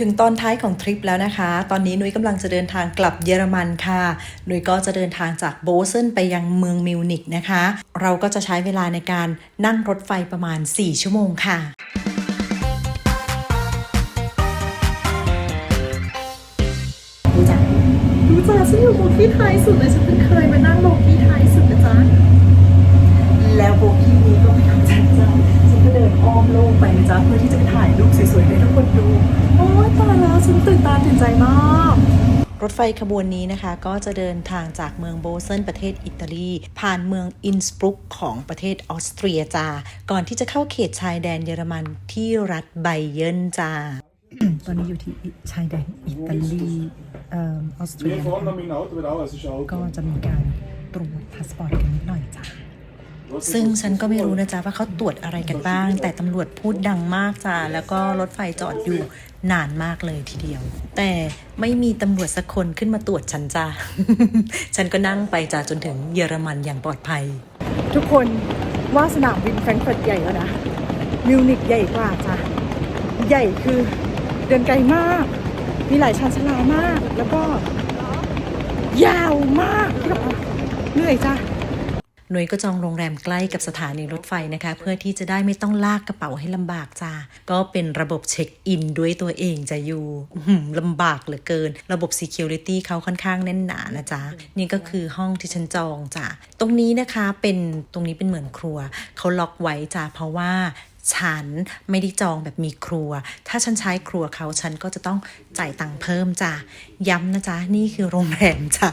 ถึงตอนท้ายของทริปแล้วนะคะ ตอนนี้นุ้ยกำลังจะเดินทางกลับเยอรมันค่ะ นุ้ยก็จะเดินทางจากโบเซนไปยังเมืองมิวนิกนะคะ เราก็จะใช้เวลาในการนั่งรถไฟประมาณ 4 ชั่วโมงค่ะดูจ้ะดูจ้ะฉันอยู่โบกี้ท้ายสุดเลยฉันเพิ่งเคยมานั่งโบกี้ท้ายสุดนะจ๊ะแล้วโบกี้นี้ก็ไม่ของฉันจ้ะฉั นก็เดินอ้อมโลกไปนะจ๊ะเพื่อที่จะไปถ่ายรูปสวยๆให้ทุกคนดู โอ๊ยตายแล้วฉันตื่นตาตื่นใจมากรถไฟขบวนนี้นะคะก็จะเดินทางจากเมืองโบเซนประเทศอิตาลี ผ่านเมืองอินสบรุกของประเทศออสเตรียจ้า ก่อนที่จะเข้าเขตชายแดนเยอรมันที่รัฐไบเยนจ้า ตอนนี้อยู่ที่ชายแดนอิตาลีเอ่อออสเตรีย Nee, vorne mit dem Auto wieder aus, es ist ein ก็ Auto. จะมีการตรวจพาสปอร์ตกันนิดหน่อยจ้ะ ซึ่งฉันก็ไม่รู้นะจ๊ะว่าเขาตรวจอะไรกันบ้าง แต่ตำรวจพูดดังมากจ้าแล้วก็รถไฟจอดอยู่นานมากเลยทีเดียว แต่ไม่มีตำรวจสักคนขึ้นมาตรวจฉันจ้าฉันก็นั่งไปจ้าจนถึงเยอรมันอย่างปลอดภัย ทุกคนว่าสนามบินแฟรงก์เฟิร์ตใหญ่แล้วนะมิวนิกใหญ่กว่าจ้ะใหญ่คือเดินไกลมาก มีหลายชานชลามาก แล้วก็ยาวมากเหนื่อยจ้ะ หน่วยก็จองโรงแรมใกล้กับสถานีรถไฟนะคะ เพื่อที่จะได้ไม่ต้องลากกระเป๋าให้ลำบากจ้าก็เป็นระบบเช็คอินด้วยตัวเองจะอยู่อื้อหือลำบากเหลือเกิน ระบบ Security เขาค่อนข้างแน่นหนานะจ๊ะนี่ก็คือห้องที่ฉันจองจ้ะตรงนี้นะคะเป็นตรงนี้เป็นเหมือนครัวเขาล็อกไว้จ้ะเพราะว่าฉันไม่ได้จองแบบมีครัว ถ้าฉันใช้ครัวเขาฉันก็จะต้องจ่ายตังค์เพิ่มจ้ะย้ำนะจ๊ะ นี่คือโรงแรมจ้ะ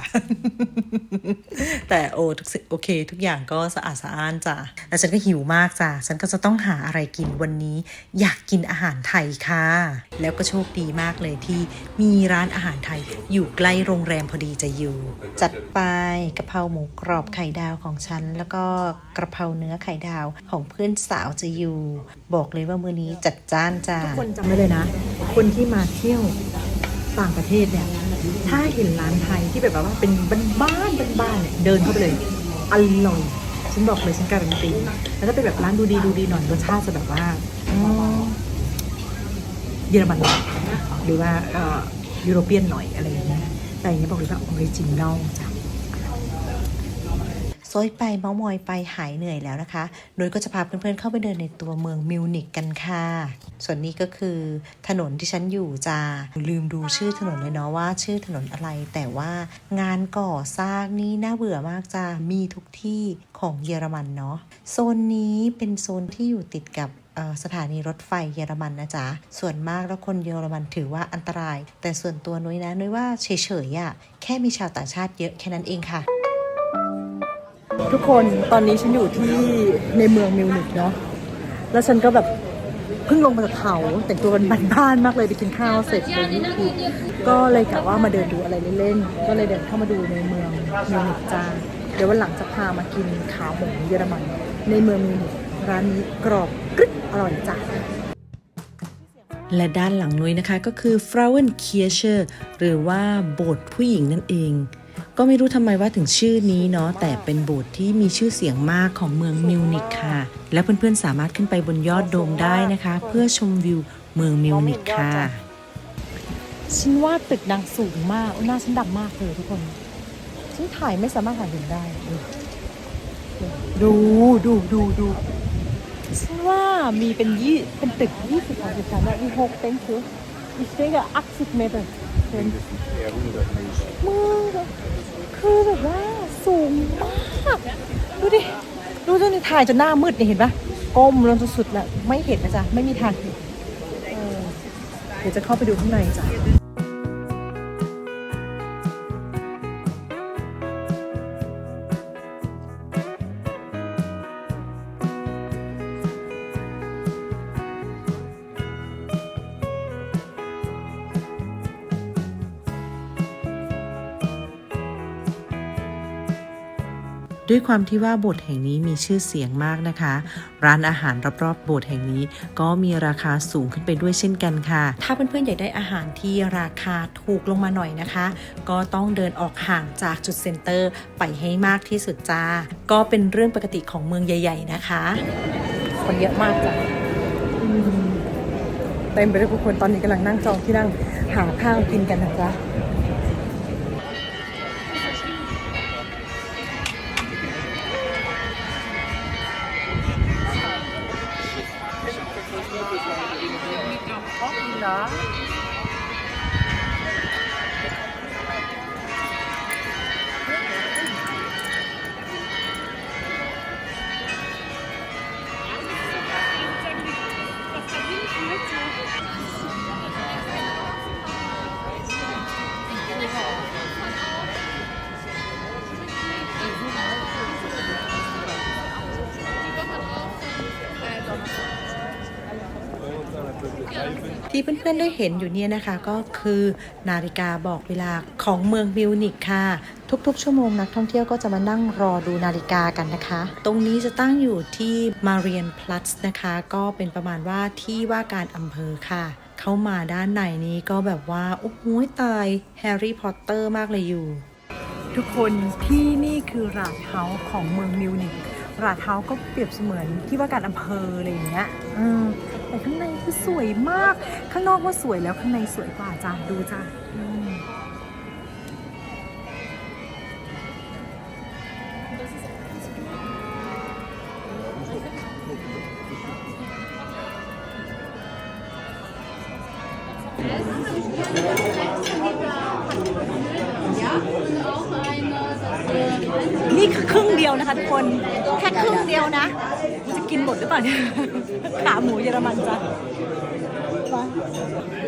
แต่โอทุกสิ่งโอเค ทุกอย่างก็สะอาดสะอ้านจ้ะแล้วฉันก็หิวมากจ้ะ ฉันก็จะต้องหาอะไรกินวันนี้ อยากกินอาหารไทยค่ะ แล้วก็โชคดีมากเลยที่มีร้านอาหารไทยอยู่ใกล้โรงแรมพอดีจะอยู่ จัดไปกะเพราหมูกรอบไข่ดาวของฉัน แล้วก็กระเพราเนื้อไข่ดาวของเพื่อนสาวจะอยู่ บอกเลยว่ามื้อนี้จัดจ้านจ้าทุกคนจำไว้เลยนะ คนที่มาเที่ยวต่างประเทศเนี่ย ถ้าเห็นร้านไทยที่แบบว่าเป็นบ้านๆบ้านๆเนี่ยเดินเข้าไปเลยอร่อยฉันบอกเลยฉันการันตีแล้วถ้าเป็นแบบร้านดูดีดูดีหน่อยรสชาติจะแบบว่าเยอรมันหรือว่ายุโรเปียนหน่อยอะไรอย่างเงี้ยแต่อย่างเงี้ยบอกเลยว่าออริจินอลจ้ะ โซยไปเมามอยไปหายเหนื่อยแล้วนะคะ โดยก็จะพาเพื่อนๆเข้าไปเดินในตัวเมืองมิวนิกกันค่ะ ส่วนนี้ก็คือถนนที่ฉันอยู่จ้าลืมดูชื่อถนนเลยเนาะว่า ชื่อถนนอะไร แต่ว่างานก่อสร้างนี่น่าเบื่อมากจ้ามีทุกที่ของเยอรมันเนาะโซนนี้เป็นโซนที่อยู่ติดกับสถานีรถไฟเยอรมันนะจ๊ะ ส่วนมากแล้วคนเยอรมันถือว่าอันตราย แต่ส่วนตัวนุ้ยนะนุ้ยว่าเฉยๆอะแค่มีชาวต่างชาติเยอะแค่นั้นเองค่ะ ทุกคนตอนนี้ฉันอยู่ที่ในเมืองมิวนิกเนาะแล้วฉันก็แบบเพิ่งลงมาจากเขาแต่งตัวกันบ้านๆมากเลยไปกินข้าวเสร็จเลยนี่คือก็เลยกะว่ามาเดินดูอะไรเล่นๆก็เลยเดินเข้ามาดูในเมืองมิวนิกจ้าเดี๋ยววันหลังจะพามากินขาหมูเยอรมัน ในเมืองมิวนิกร้านนี้กรอบกรึ๊บอร่อยจ้าและด้านหลังนุ้ยนะคะก็คือ Frauen Kirche หรือว่าโบสถ์ผู้หญิงนั่นเอง ก็ไม่รู้ทำไมว่าถึงชื่อนี้เนาะแต่เป็นโบสถ์ที่มีชื่อเสียงมากของเมืองมิวนิกค่ะ และเพื่อนๆสามารถขึ้นไปบนยอดโดมได้นะคะ เพื่อชมวิวเมืองมิวนิกค่ะฉันว่าตึกนางสูงมากหน้าฉันดำมากเลยทุกคนฉันถ่ายไม่สามารถถ่ายเห็นได้ ดูดูดูดูฉันว่ามีเป็นยี่เป็นตึกยี่สิบสามสิบสามและอีหกเต็นคือ อีกเต็นกับอักสิบเมตรเต็นมือคือแบบว่าสูงมาก ดูดิ ดูจนถ่ายจนหน้ามืดเนี่ยเห็นปะก้มลงจนสุดแล้วไม่เห็นนะจ๊ะ ไม่มีทางเห็นเออเดี๋ยวจะเข้าไปดูข้างในจ้ะ ด้วยความที่ว่าโบสถ์แห่งนี้มีชื่อเสียงมากนะคะ ร้านอาหารรอบๆโบสถ์แห่งนี้ ก็มีราคาสูงขึ้นไปด้วยเช่นกันค่ะ ถ้าเพื่อนๆอยากได้อาหารที่ราคาถูกลงมาหน่อยนะคะ ก็ต้องเดินออกห่างจากจุดเซ็นเตอร์ไปให้มากที่สุดจ้า ก็เป็นเรื่องปกติของเมืองใหญ่ ๆ นะคะ คนเยอะมากจ้ะอืมเต็มไปด้วยผู้คนตอนนี้กำลังนั่งจองที่นั่งหาข้าวกินกันนะจ๊ะ ที่เพื่อนๆได้เห็นอยู่เนี่ยนะคะ ก็คือนาฬิกาบอกเวลาของเมืองมิวนิกค่ะ ทุกๆ ชั่วโมงนักท่องเที่ยวก็จะมานั่งรอดูนาฬิกากันนะคะ ตรงนี้จะตั้งอยู่ที่มาเรียนพลัสนะคะ ก็เป็นประมาณว่าที่ว่าการอำเภอค่ะเข้ามาด้านในนี้ก็แบบว่า โอ้โหตายแฮร์รี่พอตเตอร์มากเลยอยู่ ทุกคนที่นี่คือราดเฮาของเมืองมิวนิกราดเฮาก็เปรียบเสมือนที่ว่าการอำเภออะไรอย่างเงี้ยอืม แต่ข้างในคือสวยมาก ข้างนอกว่าสวยแล้วข้างในสวยกว่าจ้าดูจ้านี่คือครึ่งเดียวนะคะทุกคน แค่ครึ่งเดียวนะ กินหมดหรือเปล่าเนี่ยขาหมูเยอรมันจ้ะ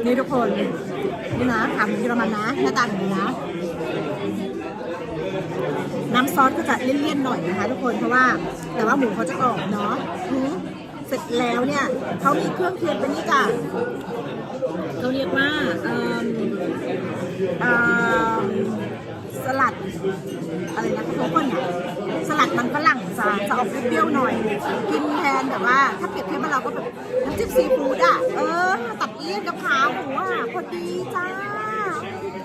นี่ทุกคนนี่นะขาหมูเยอรมันนะหน้าตาแบบนี้นะน้ำซอสก็จะเลี่ยนๆหน่อยนะคะ ทุกคนเพราะว่าแต่ว่าหมูเขาจะกรอบเนาะอืมเสร็จแล้วเนี่ยเขามีเครื่องเคียงเป็นนี่จ้ะเขาเรียกว่าอ่อเอ่อ สลัด อะไรนะทุกคนเนี่ยสลัดมันฝรั่งจะจะออกเปรี้ยวๆหน่อย กินแทนแบบว่า ถ้าเปรียบเทียบกับเราก็แบบน้ำจิ้มซีฟู้ดอะ เออ ตัดเลี่ยนกับขาหมูอะพอดีจ้า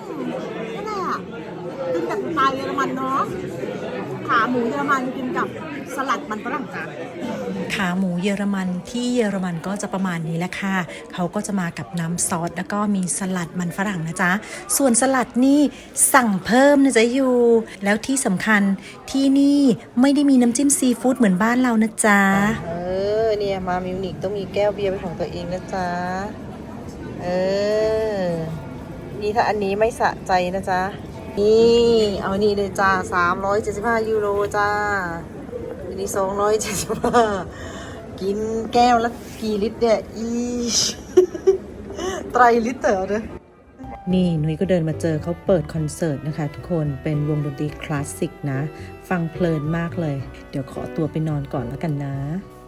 อืมนั่นแหละกินกับสไตล์เยอรมันเนาะขาหมูเยอรมันกินกับสลัดมันฝรั่งจ้า ขาหมูเยอรมันที่เยอรมันก็จะประมาณนี้แหละค่ะเขาก็จะมากับน้ำซอสแล้วก็มีสลัดมันฝรั่งนะจ๊ะ ส่วนสลัดนี่สั่งเพิ่มนะจ๊ะอยู่ แล้วที่สำคัญที่นี่ไม่ได้มีน้ำจิ้มซีฟู้ดเหมือนบ้านเรานะจ๊ะ เออเนี่ยมามิวนิกต้องมีแก้วเบียร์เป็นของตัวเองนะจ๊ะ เออ นี่ถ้าอันนี้ไม่สะใจนะจ๊ะ นี่ เอานี่เลยจ้า375 ยูโรจ้า อันนี้275กินแก้วละกี่ลิตรเนี่ย อีไตรลิตรเหรอเนี่ยนี่นุ้ยก็เดินมาเจอเขาเปิดคอนเสิร์ตนะคะทุกคนเป็นวงดนตรีคลาสสิกนะ ฟังเพลินมากเลย เดี๋ยวขอตัวไปนอนก่อนแล้วกันนะ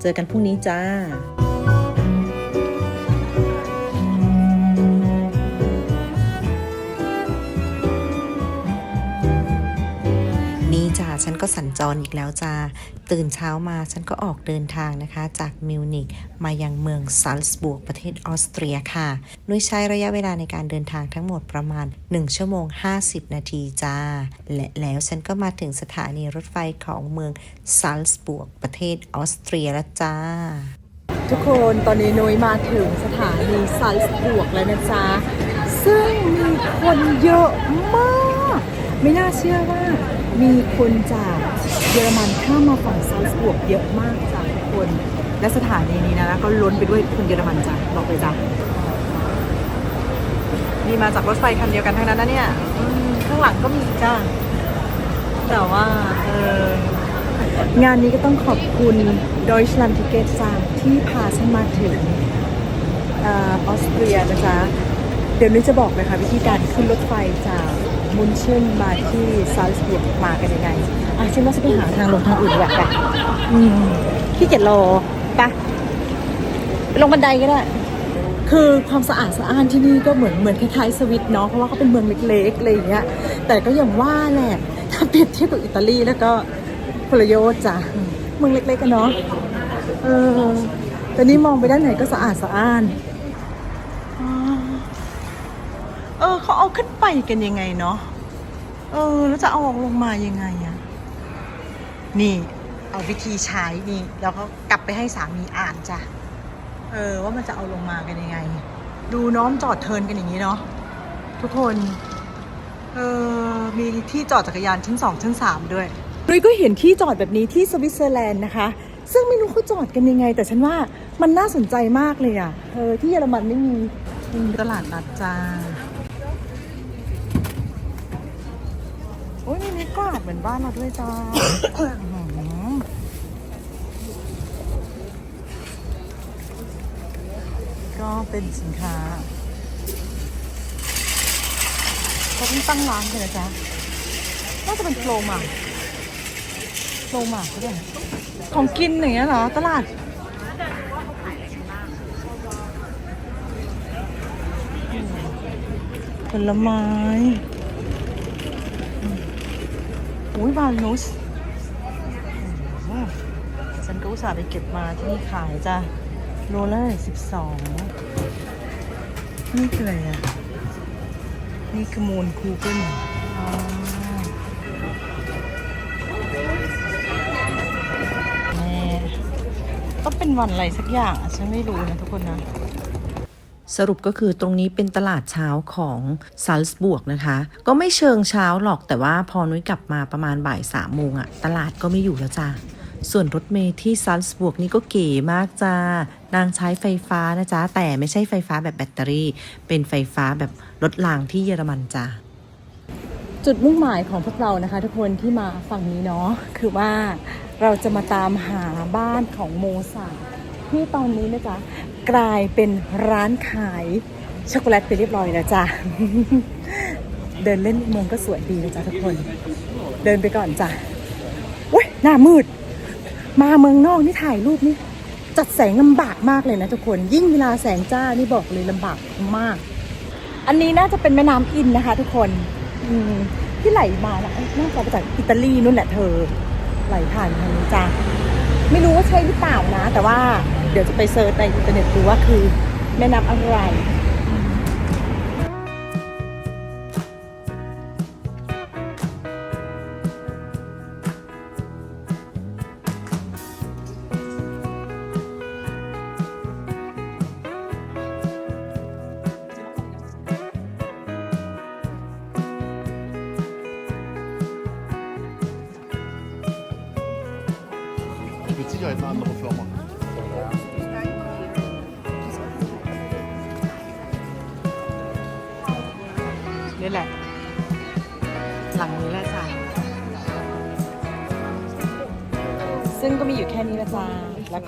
เจอกันพรุ่งนี้จ้า ฉันก็สัญจรอีกแล้วจ้า ตื่นเช้ามาฉันก็ออกเดินทางนะคะ จากมิวนิกมายังเมืองซัลซบูร์กประเทศออสเตรียค่ะ โดยใช้ระยะเวลาในการเดินทางทั้งหมดประมาณ 1 ชั่วโมง 50 นาทีจ้า และแล้วฉันก็มาถึงสถานีรถไฟของเมืองซัลซบูร์กประเทศออสเตรียแล้วจ้าทุกคนตอนนี้นุ้ยมาถึงสถานีซัลส์บวกแล้วนะจ๊ะ ซึ่งมีคนเยอะมาก ไม่น่าเชื่อว่า มีคนจากเยอรมันข้ามมาฝั่งซัส์บวกเยอะมากจ้ะทุกคน และสถานีนี้นะก็ล้นไปด้วยคนเยอรมันจ้ะบอกเลยจ้ะนี่มาจากรถไฟคันเดียวกันทั้งนั้นนะเนี่ยข้างหลังก็มีจ้าแต่ว่าเอองานนี้ก็ต้องขอบคุณ Deutschland Ticket จ้าที่พาฉันมาถึงออสเตรียนะจ๊ะเดี๋ยวนุ้จะบอกเลยค่ะวิธีการขึ้นรถไฟจาก มุนเชนมาที่ซาลส์บวกมากันยังไงอะฉันว่าจะไปหาทางลงทางอื่นดีกว่าไปอืมขี้เกียจรอไปะลงบันไดก็ได้ คือความสะอาดสะอ้านที่นี่ก็เหมือนเหมือนคล้ายๆสวิตเนาะเพราะว่าเขาเป็นเมืองเล็กๆอะไรอย่างเงี้ยแต่ก็อย่างว่าแหละถ้าเปรียบเทียบกับอิตาลีแล้วก็พลโยชจ้ะเมืองเล็กๆกันเนาะเออแต่นี่มองไปด้านไหนก็สะอาดสะอ้าน ขาเอาขึ้นไปกันยังไงเนาะ เออ แล้วจะเอาออกลงมายังไงอะนี่ เอาวิธีใช้นี่ แล้วก็กลับไปให้สามีอ่านจ้ะ เออ ว่ามันจะเอาลงมากันยังไง ดูน้อมจอดเทิร์นกันอย่างนี้เนาะ ทุกคน เออ มีที่จอดจักรยานชั้นสองชั้นสามด้วยนุ้ยก็เห็นที่จอดแบบนี้ที่สวิตเซอร์แลนด์นะคะ ซึ่งไม่รู้เขาจอดกันยังไง แต่ฉันว่ามันน่าสนใจมากเลยอะ่ะ เออ ที่เยอรมันไม่มีมีตลาดนัดจ้าโอ้ยมีไม้กวาด เหมือนบ้านเราด้วยจ้าก็เป็นสินค้าเขาเพิ่งตั้งร้านกันนะจ๊ะน่าจะเป็นโฟลมาโฟลมาเขาด้วยของกินอย่างเงี้ยเหรอ ตลาดผลไม้ อุ้ยวาลนุสฉันก็อุตส่าห์ไปเก็บมาที่นี่ขายจ้ะโลละสิบสองนี่คืออะไรอะ นี่คือมูลคูเกิลแม่ต้องเป็นวันอะไรสักอย่างอะ ฉันไม่รู้นะทุกคนนะ สรุปก็คือตรงนี้เป็นตลาดเช้าของซัลส์บวกนะคะ ก็ไม่เชิงเช้าหรอกแต่ว่าพอนุ้ยกลับมาประมาณบ่ายสามโมงอะตลาดก็ไม่อยู่แล้วจ้าส่วนรถเมย์ที่ซัลส์บวกนี่ก็เก๋มากจ้านางใช้ไฟฟ้านะจ๊ะ แต่ไม่ใช่ไฟฟ้าแบบแบตเตอรี่ เป็นไฟฟ้าแบบรถรางที่เยอรมันจ้าจุดมุ่งหมายของพวกเรานะคะ ทุกคนที่มาฝั่งนี้เนาะคือว่าเราจะมาตามหาบ้านของโมซาที่ตอนนี้นะจ๊ะ กลายเป็นร้านขายช็อกโกแลตไปเรียบร้อยแล้วจ้ะ เดินเล่นเมืองก็สวยดีนะจ๊ะทุกคน เดินไปก่อนจ้ะอุ้ยหน้ามืด มาเมืองนอกนี่ถ่ายรูปนี่จัดแสงลำบากมากเลยนะทุกคน ยิ่งเวลาแสงจ้านี่บอกเลยลำบากมาก อันนี้น่าจะเป็นแม่น้ำอินนะคะ ทุกคนที่ไหลมาแล้วน่าจะมาจากอิตาลีนู่นแหละเธอ ไหลผ่านทางนี้จ้ะไม่รู้ว่าใช่หรือเปล่านะ แต่ว่า ดี๋ยวจะไปเซิร์ชในอินเทอร์เน็ตดูว่าคือแม่น้ำอะไร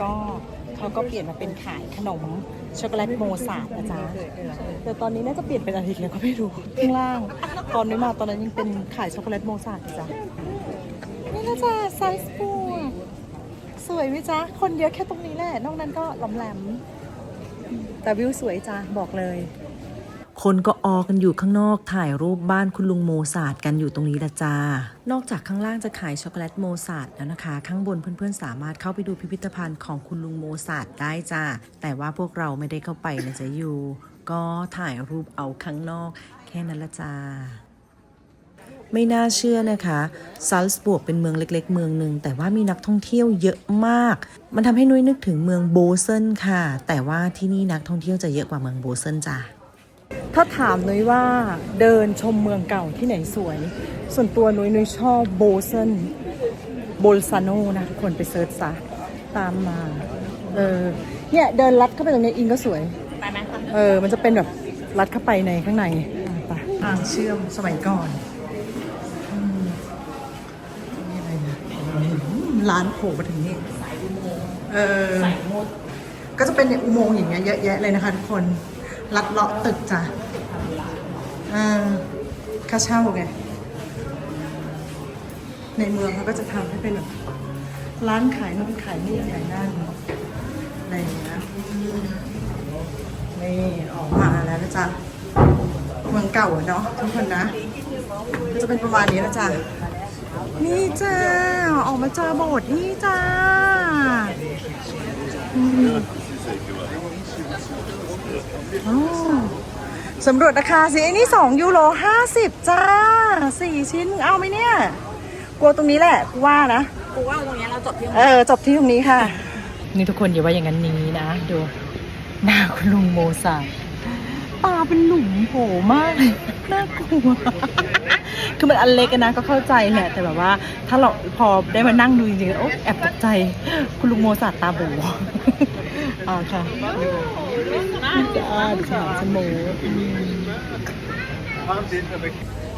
ก็เขาก็เปลี่ยนมาเป็นขายขนมช็อกโกแลตโมซาร์ทนะจ๊ะแต่ตอนนี้น่าจะเปลี่ยนเป็นอะไรแล้วก็ไม่รู้ข้างล่าง ตอนนี้มาตอนนั้นยังเป็นขายช็อกโกแลตโมซาร์ทจ้ะนี่นะจ๊ะไซส์ปูสวยไหมจ๊ะ คนเยอะแค่ตรงนี้แหละ นอกนั้นก็หลอมแหลม แต่วิวสวยจ้ะบอกเลย คนก็ออกันอยู่ข้างนอกถ่ายรูปบ้านคุณลุงโมซาร์ทกันอยู่ตรงนี้ละจ้านอกจากข้างล่างจะขายช็อกโกแลตโมซาร์ทแล้วนะคะ ข้างบนเพื่อนๆ สามารถเข้าไปดูพิพิธภัณฑ์ของคุณลุงโมซาร์ทได้จ้าแต่ว่าพวกเราไม่ได้เข้าไปนะจ๊ะอยู่ ก็ถ่ายรูปเอาข้างนอก แค่นั้นละจ้าไม่น่าเชื่อนะคะซัลส์บวกเป็นเมืองเล็กๆ เมืองหนึ่งแต่ว่ามีนักท่องเที่ยวเยอะมาก มันทำให้นุ้ยนึกถึงเมืองโบเซนค่ะ แต่ว่าที่นี่นักท่องเที่ยวจะเยอะกว่าเมืองโบเซนจ้า ถ้าถามนุ้ยว่าเดินชมเมืองเก่าที่ไหนสวย ส่วนตัวนุ้ยนุ้ยชอบโบเซนโบลซาโนนะทุกคนไปเซิร์ชซะตามมา เออ เนี่ยเดินลัดเข้าไปตรงนี้อิงก็สวยเออ มันจะเป็นแบบลัดเข้าไปในข้างในอะไปทางเชื่อมสมัยก่อนอืมนี่อะไรนะอืมร้านโผล่มาถึงนี่เออ ก็จะเป็นเนี่ยอุโมงค์อย่างเงี้ยเยอะแยะเลยนะคะทุกคน ลัดเลาะตึกจ้ะอ่าค่าเช่าไง ในเมืองเขาก็จะทำให้เป็นแบบร้านขายนู่นขายนี่ขายนั่นอะไรอย่างเงี้ยนี่ออกมาแล้วนะจ๊ะเมืองเก่าเนาะทุกคนนะ ก็จะเป็นประมาณนี้นะจ๊ะนี่จ้าออกมาเจอโบสถ์นี่จ้า อ๋อสำรวจราคาสิไอ้นี่2ยูโร50 จ้า 4 ชิ้นมึงเอาไหมเนี่ย กลัวตรงนี้แหละกูว่านะ กูว่าตรงเนี้ยเราจบที่เออจบที่ตรงนี้ค่ะ นี่ทุกคนอย่าว่าอย่างนั้นนี้นะ ดู หน้าคุณลุงโมซาร์ทตาเป็นหลุมโผล่มากเลยน่ากลัว คือมันอันเล็กอะนะก็เข้าใจแหละ แต่แบบว่า ถ้าเราพอได้มานั่งดูจริงๆโอ๊ะแอบตกใจ คุณลุงโมสัตตาโบ อ่าค่ะดูจ้าดูสนามสโมอืม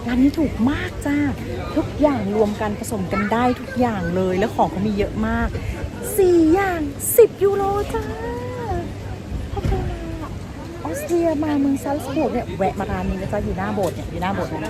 ร้านนี้ถูกมากจ้า ทุกอย่างรวมกันผสมกันได้ทุกอย่างเลย แล้วของเขามีเยอะมากสี่อย่างสิบยูโรจ้าขอบคุณมากออสเตรียมาเมืองซัลซบูร์กเนี่ยแวะมาร้านนี้นะจ๊ะอยู่หน้าโบสถ์เนี่ยอยู่หน้าโบสถ์เนี่ย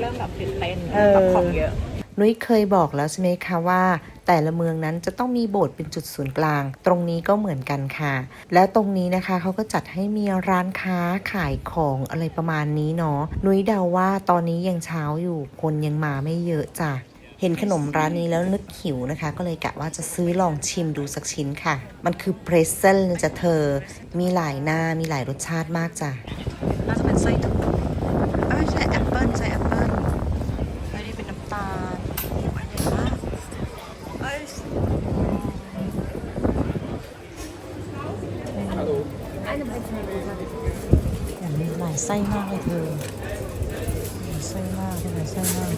เริ่มแบบตื่นเต้นกับของเยอะนุ้ยเคยบอกแล้วใช่ไหมคะว่า แต่ละเมืองนั้นจะต้องมีโบสถ์เป็นจุดศูนย์กลาง ตรงนี้ก็เหมือนกันค่ะ แล้วตรงนี้นะคะเขาก็จัดให้มีร้านค้าขายของอะไรประมาณนี้เนาะนุ้ยเดาว่าตอนนี้ยังเช้าอยู่คนยังมาไม่เยอะจ้ะเห็นขนมร้านนี้แล้วนึกหิวนะคะ ก็เลยกะว่าจะซื้อลองชิมดูสักชิ้นค่ะ มันคือเพรสเซลนะจ๊ะเธอ มีหลายหน้ามีหลายรสชาติมากจ้ะน่าจะเป็นไส้ถั่วไม่ใช่แอปเปิลไส้แอปเปิลไม่ได้เป็นน้ำตาลอันใหญ่มาก อย่างนี้หลาย ไส้มากเลยเธอหลายไส้มากหลายไส้มาก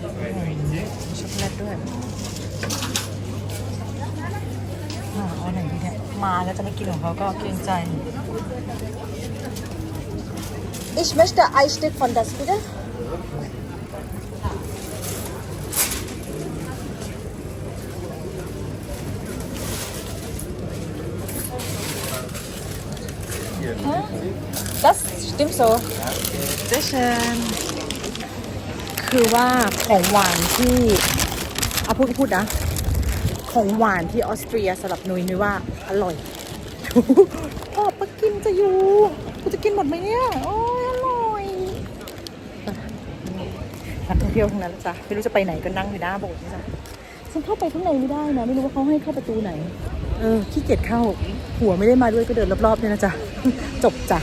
ช็อกโกแลตด้วยอ่าเอาไหนดีเนี่ยมาแล้วจะไม่กินของเขาก็เกรงใจ Ich möchte ein Stück von das bitte. Das stimmt so. เชนคือว่าของหวานที่เอาพูดพูดนะ ของหวานที่ออสเตรียสำหรับนุยนุยว่าอร่อยพ่อปกินจะอยู่กูจะกินหมดไหมเนี่ย โอ้ยอร่อยนักท่องเที่ยวทั้งนั้นจ้ะไม่รู้จะไปไหนก็นั่งอยู่หน้าโบสถ์นี่จ้ะฉันเข้าไปข้างในไม่ได้นะ ไม่รู้ว่าเขาให้เข้าประตูไหน เออขี้เกียจเข้า หัวไม่ได้มาด้วยก็เดินรอบๆเนี่ยนะจ๊ะ จบจ้ะ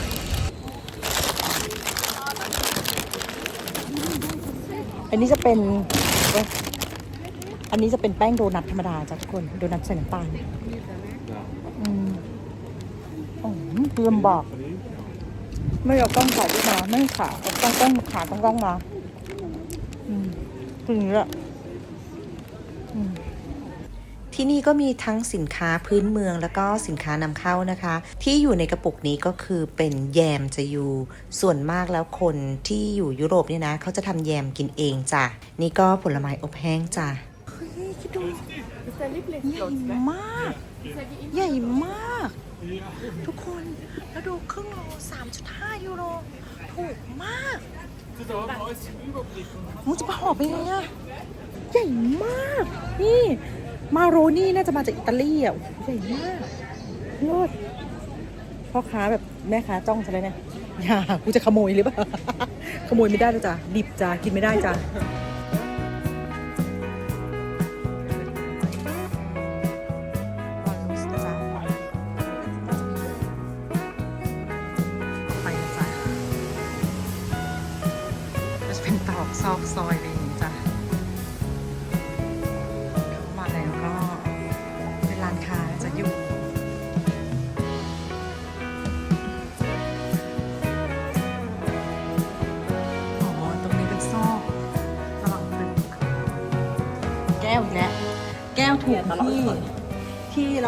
อันนี้จะเป็น อันนี้จะเป็นแป้งโดนัทธรรมดาจ้ะทุกคน โดนัทใส่น้ำตาลอืมอ๋อลำบอก ไม่เอากล้องถ่ายด้วยนะไม่ขาเอากล้องกล้องขากล้องกล้องมาอืมถึงแหละอืม ที่นี่ก็มีทั้งสินค้าพื้นเมืองแล้วก็สินค้านำเข้านะคะ ที่อยู่ในกระปุกนี้ก็คือเป็นแยมจะอยู่ส่วนมากแล้วคนที่อยู่ยุโรปเนี่ยนะเขาจะทำแยมกินเองจ้ะนี่ก็ผลไม้อบแห้งจ้ะใหญ่มาก ใหญ่มาก ทุกคนแล้วดูครึ่งโล3.5 ยูโร ถูกมากมึงจะไปหอบไปไงอะใหญ่มาก นี่ มาโรนี่น่าจะมาจากอิตาลีอะใหญ่มากโลดพ่อค้าแบบแม่ค้าจ้องฉันเลยเนี่ยอย่ากูจะขโมยหรือเปล่า ขโมยไม่ได้จ้ะดิบจ้ะกินไม่ได้จ้ะไปนะจ๊ะก็จะเป็นตอกซอกซอยอะไรอย่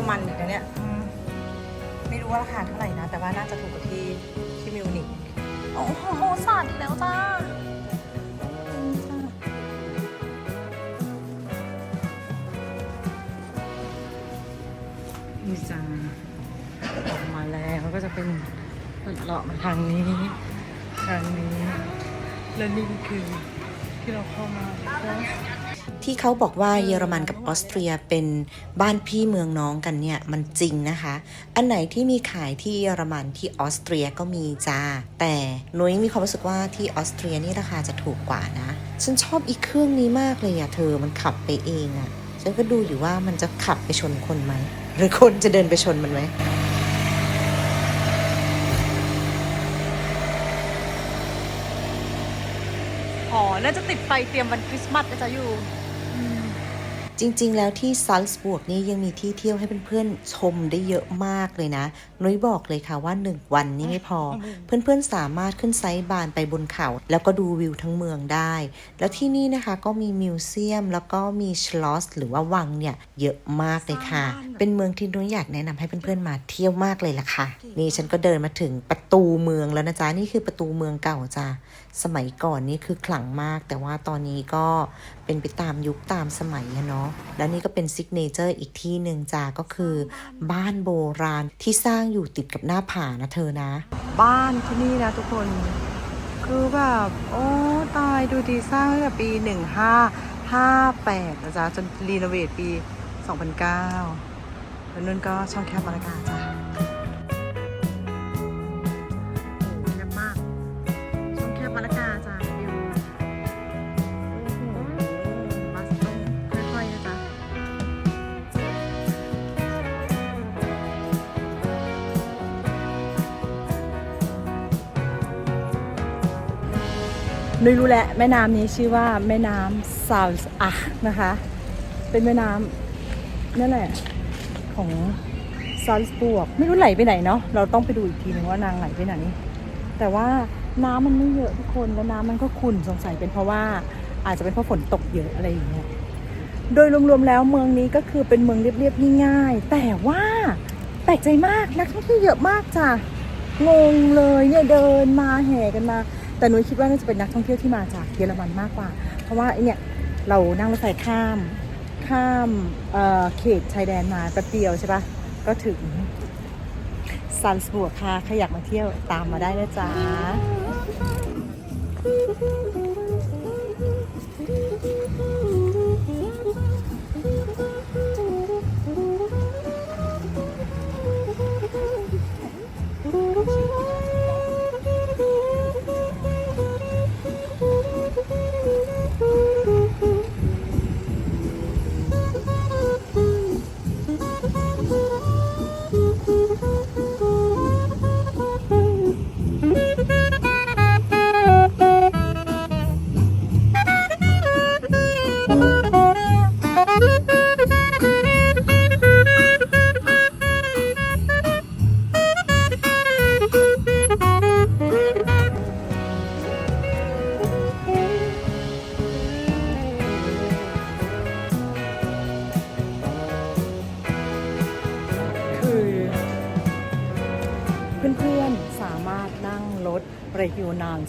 มันอีกนะเนี่ยอืมไม่รู้ว่าราคาเท่าไหร่นะ แต่ว่าน่าจะถูกกว่าที่ที่มิวนิกโอ้โหสาดอีกแล้วจ้าจริงจ้านี่จ้าออกมาแล้วก็จะเป็นเลาะมาทางนี้ ทางนี้ และนี่คือที่เราเข้ามาแล้ว ที่เขาบอกว่าเยอรมันกับออสเตรียเป็นบ้านพี่เมืองน้องกันเนี่ยมันจริงนะคะ อันไหนที่มีขายที่เยอรมันที่ออสเตรียก็มีจ้า แต่นุ้ยมีความรู้สึกว่าที่ออสเตรียนี่ราคาจะถูกกว่านะ ฉันชอบอีกเครื่องนี้มากเลยอะเธอมันขับไปเองอะฉันก็ดูอยู่ว่ามันจะขับไปชนคนไหมหรือคนจะเดินไปชนมันไหม น่าจะติดไฟเตรียมวันคริสต์มาสนะจ๊ะอยู่จริงๆ แล้วที่ซัลส์บวกนี่ยังมีที่เที่ยวให้เพื่อนๆ ชมได้เยอะมากเลยนะนุ้ยบอกเลยค่ะว่า 1 วันนี้ไม่พอ เพื่อนๆสามารถขึ้นไซต์บานไปบนเขา แล้วก็ดูวิวทั้งเมืองได้ แล้วที่นี่นะคะก็มีมิวเซียม แล้วก็มีชลอส หรือว่าวังเนี่ยเยอะมากเลยค่ะ เป็นเมืองที่นุ้ยอยากแนะนำให้เพื่อนๆมาเที่ยวมากเลยล่ะค่ะ นี่ฉันก็เดินมาถึงประตูเมืองแล้วนะจ๊ะนี่คือประตูเมืองเก่าจ้ะสมัยก่อนนี่คือขลังมาก แต่ว่าตอนนี้ก็เป็นไปตามยุคตามสมัยอะเนาะแล้วนี่ก็เป็นซิกเนเจอร์อีกที่หนึ่งจ้าก็คือ บ้านโบราณที่สร้างอยู่ติดกับหน้าผานะเธอนะ บ้านที่นี่นะทุกคน คือแบบโอ้ตายดูดีสร้างตั้งแต่ปี1558นะจ๊ะจนรีโนเวทปี2009แล้วนั่นก็ช่องแคบมรกาจ้ะโอ้แคบมาก ช่องแคบมรกาจ้ะ นุ้ยรู้แล้วแม่น้ำนี้ชื่อว่าแม่น้ำซาลส์อะนะคะ เป็นแม่น้ำนั่นแหละของซาลส์บวก ไม่รู้ไหลไปไหนเนาะเราต้องไปดูอีกทีนึงว่านางไหลไปไหนแต่ว่าน้ำมันไม่เยอะทุกคนแล้วน้ำมันก็ขุ่นสงสัยเป็นเพราะว่าอาจจะเป็นเพราะฝนตกเยอะอะไรอย่างเงี้ยโดยรวมๆแล้วเมืองนี้ก็คือเป็นเมืองเรียบๆง่ายๆแต่ว่าแปลกใจมากนักท่องเที่ยวเยอะมากจ้ะงงเลยเนี่ยเดินมาแห่กันมา แต่หนุ้ยคิดว่าน่าจะเป็นนักท่องเที่ยวที่มาจากเยอรมันมากกว่า เพราะว่าไอเนี่ยเรานั่งรถไฟข้ามข้ามเเขตชายแดนมาแป๊บเดียวใช่ปะก็ถึงซันสบัวค่ะใครอยากมาเที่ยวตามมาได้นะจ๊ะคือ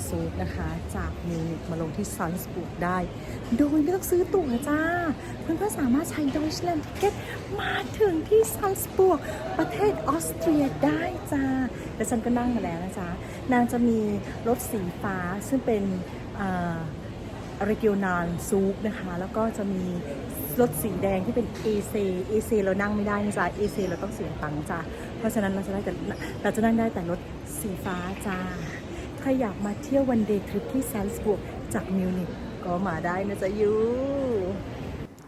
ซูดนะคะ จากมิวนิกมาลงที่ซันส์บุกได้ โดยไม่ต้องซื้อตั๋วจ้า เพื่อนๆสามารถใช้ Deutschland Ticket มาถึงที่ซันส์บุกประเทศออสเตรียได้จ้าและฉันก็นั่งมาแล้วนะจ๊ะ นางจะมีรถสีฟ้าซึ่งเป็นอ่า r e g i o n a l ซูปนะคะ แล้วก็จะมีรถสีแดงที่เป็น AC AC เรานั่งไม่ได้นะจ๊ะ AC เราต้องเสียตังค์จ้ะ เพราะฉะนั้นเราจะได้แต่เราจะนั่งได้แต่รถสีฟ้าจ้า ถ้าอยากมาเที่ยววันเดย์ทริปที่ซัลส์บุกจากมิวนิกก็มาได้นะจ๊ะยู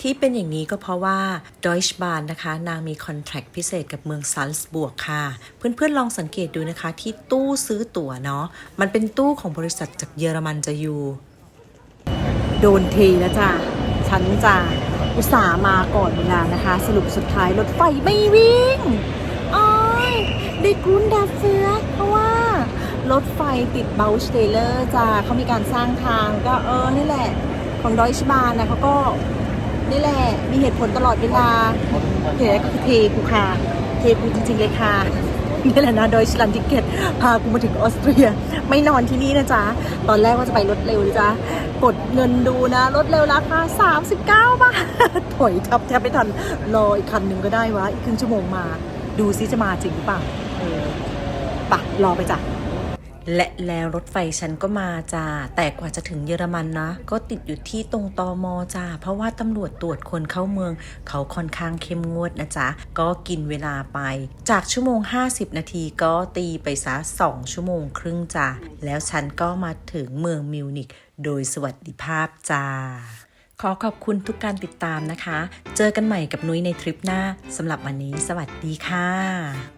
ที่เป็นอย่างนี้ก็เพราะว่า Deutsche Bahn นะคะ นางมีคอนแท c พิเศษกับเมืองซัลส์บวกค่ะ เพื่อนๆลองสังเกตดูนะคะ ที่ตู้ซื้อตั๋วเนาะมันเป็นตู้ของบริษัทจากเยอรมันจะอยู่โดนเทแล้วจ้ะฉันจะอุตส่าห์มาก่อนเวลานะคะ สรุปสุดท้ายรถไฟไม่วิ่งอ้อยได้กรุนดาเฟือเพ รถไฟติดเบลชเทเลอร์จ้ะเขามีการสร้างทางก็เออนี่แหละ ของดอยชบานนะเขาก็นี่แหละ มีเหตุผลตลอดเวลาเหตุก็คือเทกูค่ะ เทกูจริงๆเลยค่ะนี่แหละนะโดยชลันติเกตพากูมาถึงออสเตรีย ไม่นอนที่นี่นะจ๊ะ ตอนแรกว่าจะไปรถเร็วจ๊ะกดเงินดูนะ รถเร็วราคา39 บาทถอยทับแทบไม่ทัน รออีกคันหนึ่งก็ได้วะ อีกครึ่งชั่วโมงมา ดูซิจะมาจริงหรือเปล่าเออปะรอไปจ้ะ และแล้วรถไฟฉันก็มาจ้า แต่กว่าจะถึงเยอรมันนะ ก็ติดอยู่ที่ตรงตอมอจ้า เพราะว่าตำรวจตรวจคนเข้าเมือง เขาค่อนข้างเข้มงวดนะจ๊ะ ก็กินเวลาไป จากชั่วโมง 50 นาทีก็ตีไปซะ2ชั่วโมงครึ่งจ้า แล้วฉันก็มาถึงเมืองมิวนิกโดยสวัสดิภาพจ้า ขอขอบคุณทุกการติดตามนะคะ เจอกันใหม่กับนุ้ยในทริปหน้าสำหรับวันนี้ สวัสดีค่ะ